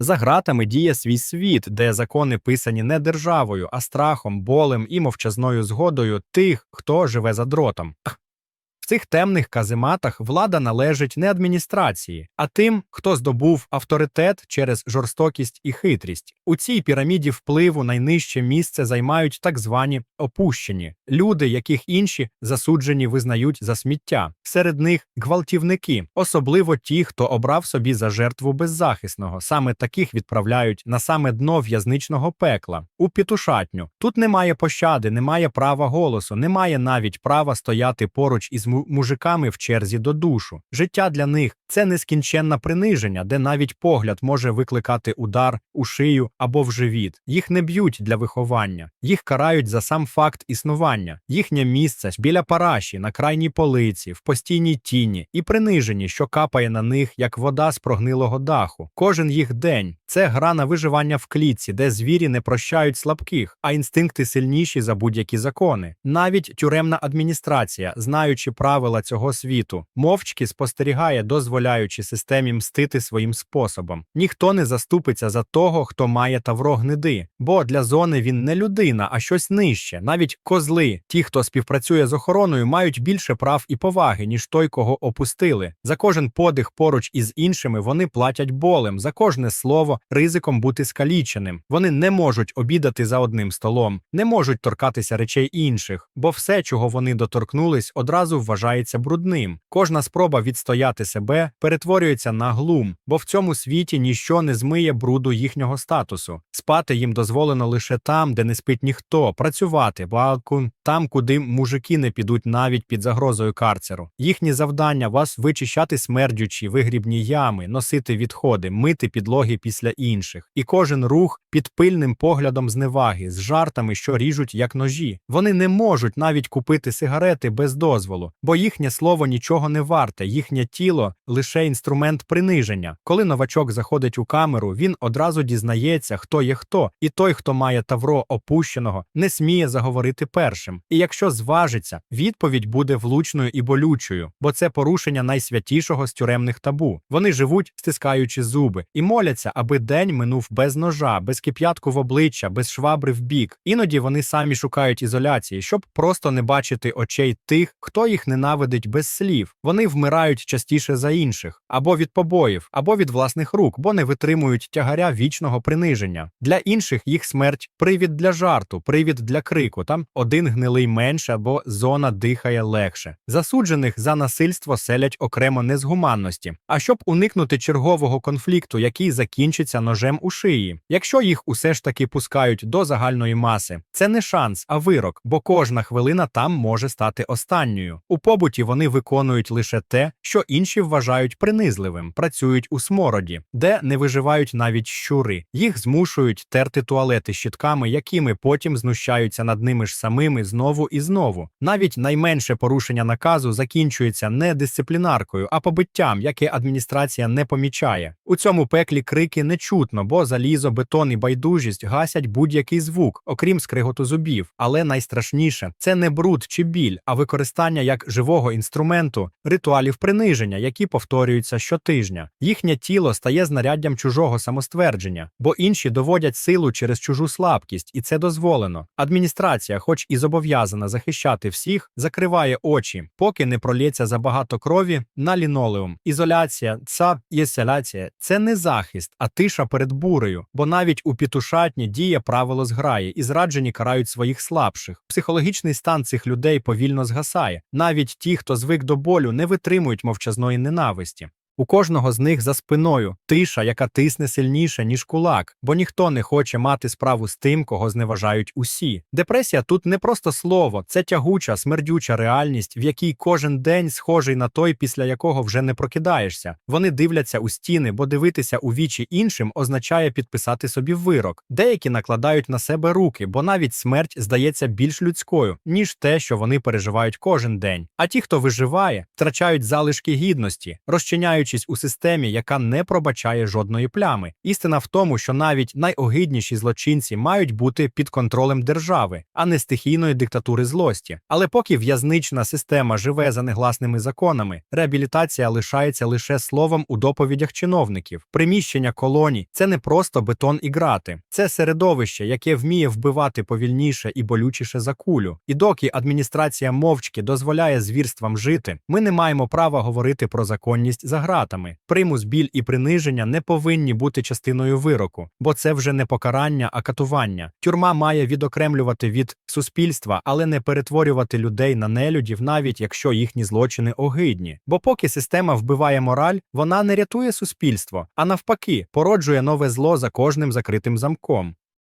За ґратами діє свій світ, де закони писані не державою, а страхом, болем і мовчазною згодою тих, хто живе за дротом. Цих темних казематах влада належить не адміністрації, а тим, хто здобув авторитет через жорстокість і хитрість. У цій піраміді впливу найнижче місце займають так звані опущені люди, яких інші засуджені визнають за сміття. Серед них гвалтівники, особливо ті, хто обрав собі за жертву беззахисного. Саме таких відправляють на саме дно в'язничного пекла у пітушатню. Тут немає пощади, немає права голосу, немає навіть права стояти поруч із му- мужиками в черзі до душу. Життя для них це нескінченне приниження, де навіть погляд може викликати удар у шию або в живіт. Їх не б'ють для виховання, їх карають за сам факт існування. Їхнє місце біля параші, на крайній полиці, в постійній тіні і приниженні, що капає на них, як вода з прогнилого даху. Кожен їх день це гра на виживання в клітці, де звірі не прощають слабких, а інстинкти сильніші за будь-які закони. Навіть тюремна адміністрація, знаючи правила цього світу, мовчки спостерігає, дозволяючи системі мстити своїм способом. Ніхто не заступиться за того, хто має тавро гниди, бо для зони він не людина, а щось нижче. Навіть козли, ті, хто співпрацює з охороною, мають більше прав і поваги, ніж той, кого опустили. За кожен подих поруч із іншими вони платять болем, за кожне слово ризиком бути скаліченим. Вони не можуть обідати за одним столом, не можуть торкатися речей інших, бо все, чого вони доторкнулись, одразу вважається брудним. Кожна спроба відстояти себе перетворюється на глум, бо в цьому світі ніщо не змиє бруду їхнього статусу. Спати їм дозволено лише там, де не спить ніхто, працювати, балкун, там, куди мужики не підуть навіть під загрозою карцеру. Їхні завдання вас вичищати смердючі вигрібні ями, носити відходи, мити підлоги після інших. І кожен рух під пильним поглядом зневаги, з жартами, що ріжуть як ножі. Вони не можуть навіть купити сигарети без дозволу, бо їхнє слово нічого не варте, їхнє тіло лише інструмент приниження. Коли новачок заходить у камеру, він одразу дізнається, хто є хто, і той, хто має тавро опущеного, не сміє заговорити першим. І якщо зважиться, відповідь буде влучною і болючою, бо це порушення найсвятішого з тюремних табу. Вони живуть, стискаючи зуби, і моляться, аби день минув без ножа, без кип'ятку в обличчя, без швабри в бік. Іноді вони самі шукають ізоляції, щоб просто не бачити очей тих, хто їх ненавидить без слів. Вони вмирають частіше за інших, або від побоїв, або від власних рук, бо не витримують тягаря вічного приниження. Для інших їх смерть привід для жарту, привід для крику. Там один гнилий менше, або зона дихає легше. Засуджених за насильство селять окремо не з гуманності, а щоб уникнути чергового конфлікту, який закінчиться ножем у шиї. Якщо їх усе ж таки пускають до загальної маси, це не шанс, а вирок, бо кожна хвилина там може стати останньою. У побуті вони виконують лише те, що інші вважають принизливим, працюють у смороді, де не виживають навіть щури. Їх змушують терти туалети щітками, якими потім знущаються над ними ж самими знову і знову. Навіть найменше порушення наказу закінчується не дисциплінаркою, а побиттям, яке адміністрація не помічає. У цьому пеклі крики не чутно, бо залізо, бетон і байдужість гасять будь-який звук, окрім скриготу зубів. Але найстрашніше це не бруд чи біль, а використання як живого інструменту ритуалів приниження, які повторюються щотижня. Їхнє тіло стає знаряддям чужого самоствердження, бо інші доводять силу через чужу слабкість, і це дозволено. Адміністрація, хоч і зобов'язана захищати всіх, закриває очі, поки не пролється забагато крові на лінолеум. Ізоляція, ця єселяція це не захист, а тиша перед бурею, бо навіть у пітушатні діє правило зграї, і зраджені карають своїх слабших. Психологічний стан цих людей повільно згасає. Навіть ті, хто звик до болю, не витримують мовчазної ненависті. У кожного з них за спиною тиша, яка тисне сильніше, ніж кулак, бо ніхто не хоче мати справу з тим, кого зневажають усі. Депресія тут не просто слово, це тягуча, смердюча реальність, в якій кожен день схожий на той, після якого вже не прокидаєшся. Вони дивляться у стіни, бо дивитися у вічі іншим означає підписати собі вирок. Деякі накладають на себе руки, бо навіть смерть здається більш людською, ніж те, що вони переживають кожен день. А ті, хто виживає, втрачають залишки гідності, розчиняючи опиняючись у системі, яка не пробачає жодної плями. Істина в тому, що навіть найогидніші злочинці мають бути під контролем держави, а не стихійної диктатури злості. Але поки в'язнична система живе за негласними законами, реабілітація лишається лише словом у доповідях чиновників. Приміщення колоній це не просто бетон і грати, це середовище, яке вміє вбивати повільніше і болючіше за кулю. І доки адміністрація мовчки дозволяє звірствам жити, ми не маємо права говорити про законність за гратами. Примус, біль і приниження не повинні бути частиною вироку, бо це вже не покарання, а катування. Тюрма має відокремлювати від суспільства, але не перетворювати людей на нелюдів, навіть якщо їхні злочини огидні. Бо поки система вбиває мораль, вона не рятує суспільство, а навпаки, породжує нове зло за кожним закритим замком.